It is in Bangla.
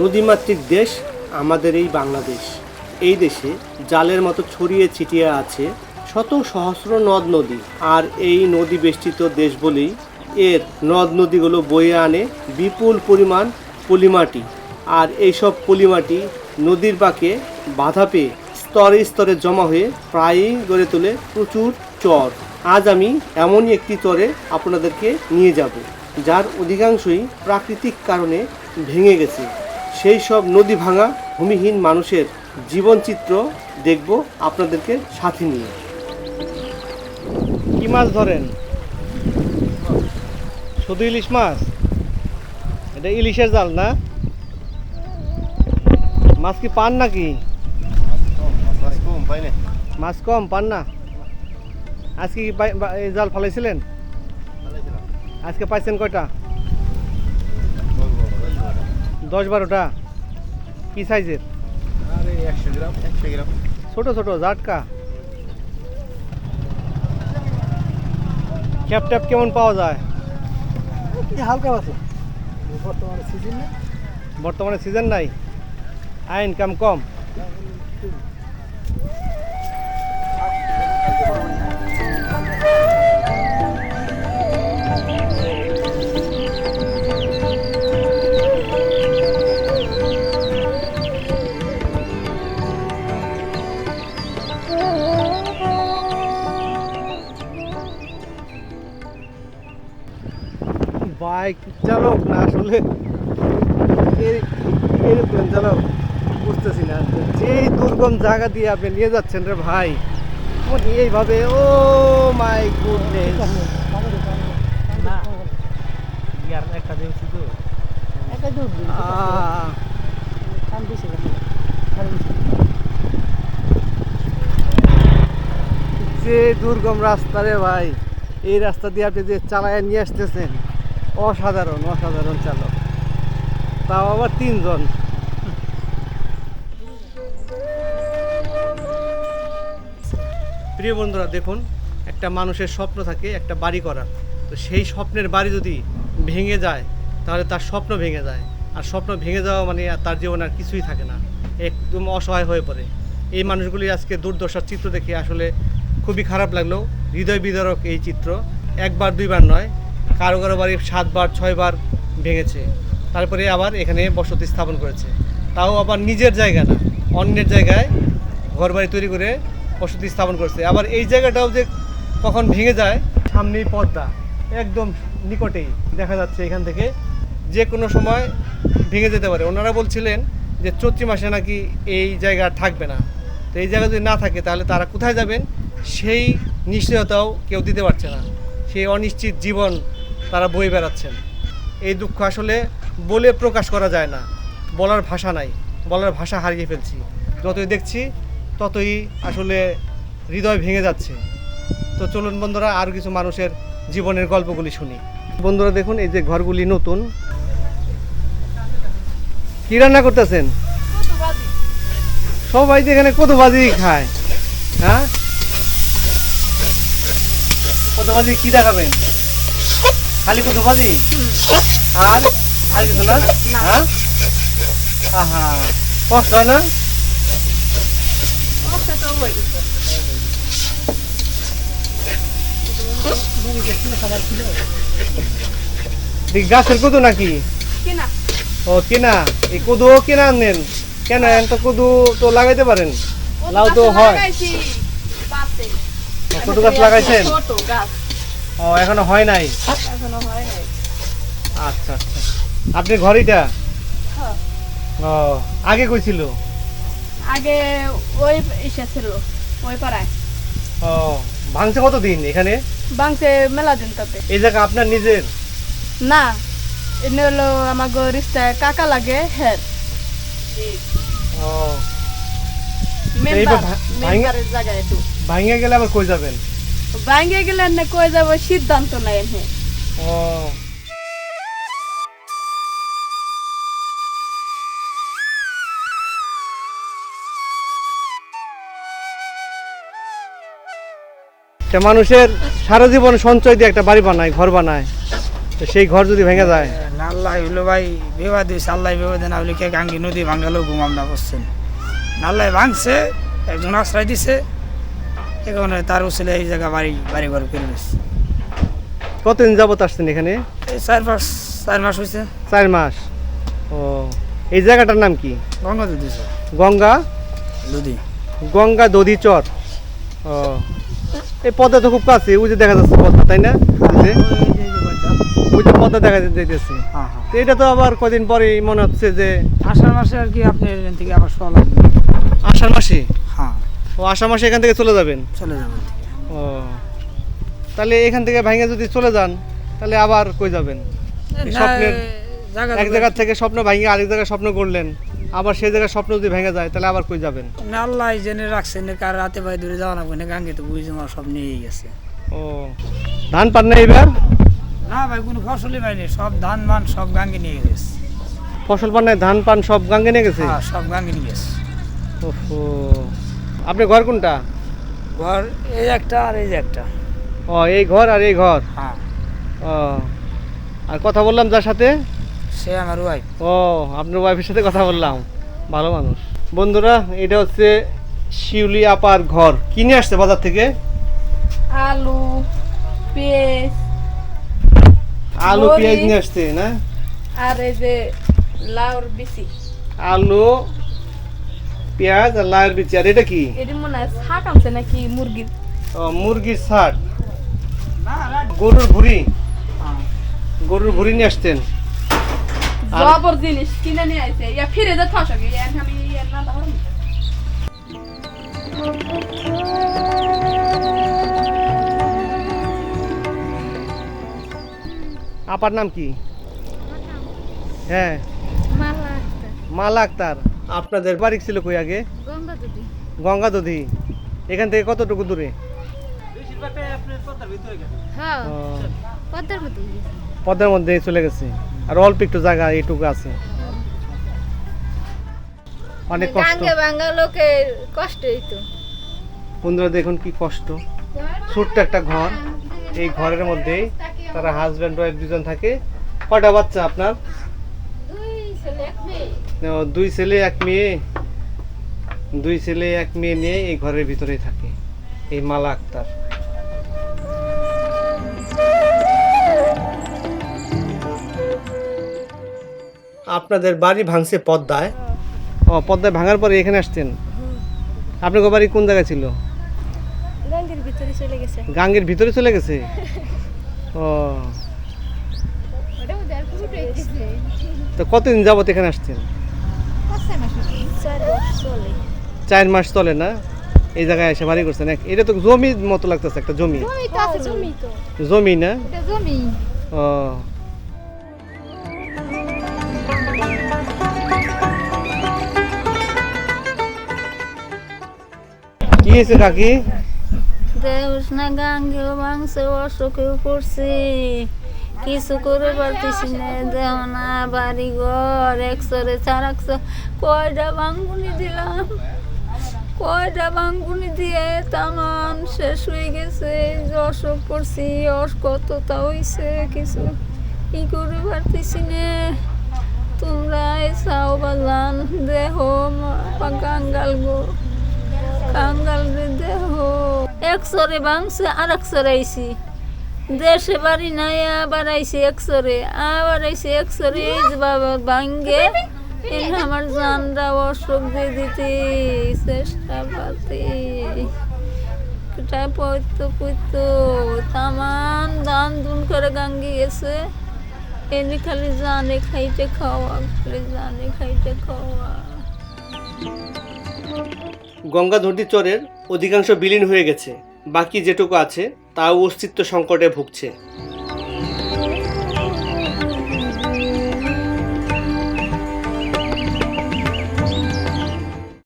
নদীমাতৃক দেশ, আমাদের এই বাংলাদেশ। এই দেশে জালের মতো ছড়িয়ে ছিটিয়ে আছে শত সহস্র নদ নদী। আর এই নদী বেষ্টিত দেশ বলেই এর নদ নদীগুলো বয়ে আনে বিপুল পরিমাণ পলিমাটি। আর এইসব পলিমাটি নদীর বাঁকে বাধা পেয়ে স্তরে স্তরে জমা হয়ে প্রায়ই গড়ে তোলে প্রচুর চর। আজ আমি এমনই একটি চরে আপনাদেরকে নিয়ে যাব, যার অধিকাংশই প্রাকৃতিক কারণে ভেঙে গেছে। সেই সব নদী ভাঙা ভূমিহীন মানুষের জীবনচিত্র দেখব আপনাদেরকে সাথে নিয়ে। কি মাছ ধরেন? শুধু ইলিশ মাছ? এটা ইলিশের জাল না? মাছ কি পান নাকি? মাছ কম মাছ কম পান না? আজকে কি এই জাল ফালাইছিলেন? আজকে পাইছেন কয়টা? দশ বারোটা? কি সাইজের? আরে একশো গ্রাম একশো গ্রাম। ছোট ছোট জাটকা। ক্যাপ ট্যাপ কেমন পাওয়া যায়? হালকা আছে। বর্তমানে সিজন না বর্তমানে সিজন নাই? আয় ইনকাম কম? বাইক চালক না আসলে এরোপ্লেন চালক বুঝতেছি না। যে দুর্গম জায়গা দিয়ে আপনি নিয়ে যাচ্ছেন রে ভাই এইভাবে ও মাই গুডনেস। না একটা দিয়েছি তো। যে দুর্গম রাস্তা রে ভাই এই রাস্তা দিয়ে আপনি যে চালায় নিয়ে আসতেছেন অসাধারণ অসাধারণ চালক। তাও আবার তিনজন। প্রিয় বন্ধুরা, দেখুন, একটা মানুষের স্বপ্ন থাকে একটা বাড়ি করার। তো সেই স্বপ্নের বাড়ি যদি ভেঙে যায়, তাহলে তার স্বপ্ন ভেঙে যায়। আর স্বপ্ন ভেঙে যাওয়া মানে তার জীবনে আর কিছুই থাকে না। একদম অসহায় হয়ে পড়ে। এই মানুষগুলি আজকে দুর্দশার চিত্র দেখে আসলে খুবই খারাপ লাগল। হৃদয় বিদারক এই চিত্র। একবার, দুইবার নয় কারও কারও বাড়ি সাতবার, ছয়বার ভেঙেছে। তারপরে আবার এখানে বসতি স্থাপন করেছে। তাও আবার নিজের জায়গা না, অন্যের জায়গায় ঘরবাড়ি তৈরি করে বসতি স্থাপন করেছে। আবার এই জায়গাটাও যে কখন ভেঙে যায়, সামনেই পদ্মা, একদম নিকটেই দেখা যাচ্ছে এখান থেকে। যে কোনো সময় ভেঙে যেতে পারে। ওনারা বলছিলেন যে চৈত্রি মাসে নাকি এই জায়গা থাকবে না। তো এই জায়গা যদি না থাকে, তাহলে তারা কোথায় যাবেন? সেই নিশ্চয়তাও কেউ দিতে পারছে না। সেই অনিশ্চিত জীবন তারা বয়ে বেড়াচ্ছেন। এই দুঃখ আসলে বলে প্রকাশ করা যায় না। বলার ভাষা নাই। বলার ভাষা হারিয়ে ফেলছি। যতই দেখছি, ততই আসলে হৃদয় ভেঙে যাচ্ছে। তো চলুন বন্ধুরা আর কিছু মানুষের জীবনের গল্পগুলি শুনি। বন্ধুরা দেখুন, এই যে ঘরগুলি নতুন। কি রান্না করতেছেন? সবাই যে এখানে কত বাজি খায় হ্যাঁ? কত বাজি কি দেখাবেন? খালি কত বাজি আর? আর কিছু না? হ্যাঁ? আহা কষ্ট হয় না? গাছের কদু নাকি? ও কিনা। এই কদু কিনা আনেন কেন তো কদু তো লাগাইতে পারেন। লাউ তো হয়। কদু গাছ লাগাইছেন? ও এখনও হয় নাই? এখনও হয় নাই। আচ্ছা আচ্ছা। আপনি ঘরিটা হ্যাঁ। ও আগে কইছিল? আগে ওই ইসে ছিল ওই পাড়ায়। ও ভাঙছে কত দিন এখানে? বাংসে মেলা দিন তাতে। এই জায়গা আপনার নিজের? না এনে হলো আমার রিস্তায় কাকা লাগে হের। ও। মেম্বার মেম্বারের জায়গায় একটু ভাঙে গেলে আবার কই যাবেন? ভাঙ্গে গেলে না কই যাব সিদ্ধান্ত নাই এনে ও। একটা মানুষের সারা জীবন সঞ্চয় দিয়ে একটা বাড়ি বানায় ঘর বানায়। তো সেই ঘর যদি ভেঙে যায়? আল্লাহ হইল ভাই বিবাদ হয়েছে আল্লাহ বিবাদ না হইলে কে গাঙ্গি নদী ভাঙ্গালেও ঘুমাম না বসছেন। আল্লাহ ভাঙছে একজন আশ্রয় দিছে এখানে তার উচিলে এই জায়গা বাড়ি বাড়ি ঘর করে দিচ্ছে কতদিন যাবত আসছেন এখানে? এই চার পাঁচ চার মাস হয়েছে চার মাস। ও এই জায়গাটার নাম কি? গঙ্গা দুধ গঙ্গা? দুধি। গঙ্গা দধি চর। ও এই পদ্মা তো খুব কাছে ওই যে দেখা যাচ্ছে পদ্মা তাই না? ওই যে- পদ্মা দেখা যাইতেছে। হ্যাঁ হ্যাঁ। তো এটা তো আবার কদিন পরে মনে হচ্ছে যে আষাঢ় মাসে আর কি আপনি এখান থেকে আবার শোয়া আষাঢ় মাসে? হ্যাঁ ও আষাঢ় মাসে এখান থেকে চলে যাবেন? চলে যাবেন। ও। তাহলে এখান থেকে ভাঙে যদি চলে যান তাহলে আবার কই যাবেন? স্বপ্নের এক জায়গা থেকে স্বপ্ন ভাঙে আরেক জায়গায় স্বপ্ন করলেন আবার সেই জায়গায় স্বপ্ন যদি ভেঙে যায় তাহলে আবার কই যাবেন? না আল্লাহ জেনে রাখছে না কার রাতে ভাই দূরে যাওয়া লাগবে না গাঙ্গে তো বুঝে আমার সব নিয়ে গেছে। ও। ধান পান না এবার? না ভাই কোনো ফসলই পাইনি সব ধান মান সব গাঙ্গে নিয়ে গেছে। ফসল পান নাই ধান পান সব গাঙ্গে নিয়ে গেছে? হ্যাঁ সব গাঙ্গে নিয়ে গেছে। ওহো। আপনি ঘর কোনটা? ঘর এই একটা আর এই যে একটা। ও এই ঘর আর এই ঘর? হ্যাঁ। ও আর কথা বললাম যার সাথে? সে আমার ওয়াইফ ও আপনার ওয়াইফের সাথে কথা বললাম। ভালো মানুষ। বন্ধুরা এটা হচ্ছে শিউলি আপার ঘর। কিনে আসছে বাজার থেকে? আলু পেঁয়াজ। আলু। পেঁয়াজ নিয়ে আসছে না? আর এই যে লাউর বিচি। আলু পেঁয়াজ আর লায়ের বিচি আর এটা কি? এটি মনে হয় শাক আনছে নাকি মুরগির মুরগির শাক গরুর ভুড়ি? গরুর ভুড়ি নিয়ে আসতেন। জবর জিনিস কিনে নিয়ে আইছে। ইয়া ফিরে যে থাসক ইয়া আমি ইয়া না ধরম আপার নাম কি? হ্যাঁ। মালা আক্তার। আপনাদের বাড়ি ছিল কই আগে? গঙ্গা দধি এখান থেকে কতটুকু দূরে? হ্যাঁ পদ্মার মধ্যে চলে গেছে। আর অল্প একটু জায়গা এইটুকু আছে। অনেক কষ্ট। ভাঙ্গা লোকের কষ্ট হইতো বন্ধুরা দেখুন কি কষ্ট। ছোট্ট একটা ঘর। এই ঘরের মধ্যেই তারা হাজব্যান্ড ওয়াইফ দুজন থাকে। কটা বাচ্চা আপনার দুই ছেলে এক মেয়ে ও, দুই ছেলে এক মেয়ে। দুই ছেলে এক মেয়ে নিয়ে এই ঘরের ভিতরেই থাকে। এই মালা আক্তার। আপনাদের বাড়ি ভাঙছে পদ্মায়? ও পদ্মায় ভাঙার পরে এখানে আসছেন আপনার বাড়ি কোন জায়গায় ছিল? গাঙ্গের ভিতরে চলে গেছে। গাঙ্গের ভিতরে চলে গেছে? ও। তো কতদিন যাবত এখানে আসছেন চার মাস চলে না? এই জায়গায় এসে বাড়ি করছেন এটা তো জমি মতো লাগতেছে একটা জমি। জমি না? জমি। ও। কি হয়েছে কাকি? দেউস না গাঙ্গেও মাংস অসুখেও পড়ছে। কিছু করে পারতেছি না, দেও না বাড়ি ঘর একশোরে চার একশো। কয়টা বাঙ্গুনি দিলাম? কয়টা বাঙ্গুনি দিয়ে তামান শেষ হয়ে গেছে। অসুখ অস কতটা হইছে কিছু। কি করে পারতেছি না। তোমরা এসাও বাজান দেহ মা গাঙ্গাল গো। কাঙ্গাল দেহ। একশোরে ভাঙছে আর একশোরে আইসি দেশে বাড়ি নাই, আবার আইসি একশোরে আবার আইসি বাবা ভাঙ্গে। আমার জানরা অসুখ দিয়ে দিতে, চেষ্টা পাতে কোথায় পড়তো পড়তো তামান দান দুন করে গাঙ্গি গেছে। এনে খালি জানে খাইতে খাওয়া, খালি জানে খাইতে খাওয়া। গঙ্গাধরী চরের অধিকাংশ বিলীন হয়ে গেছে। বাকি যেটুকু আছে তাও অস্তিত্ব সংকটে ভুগছে।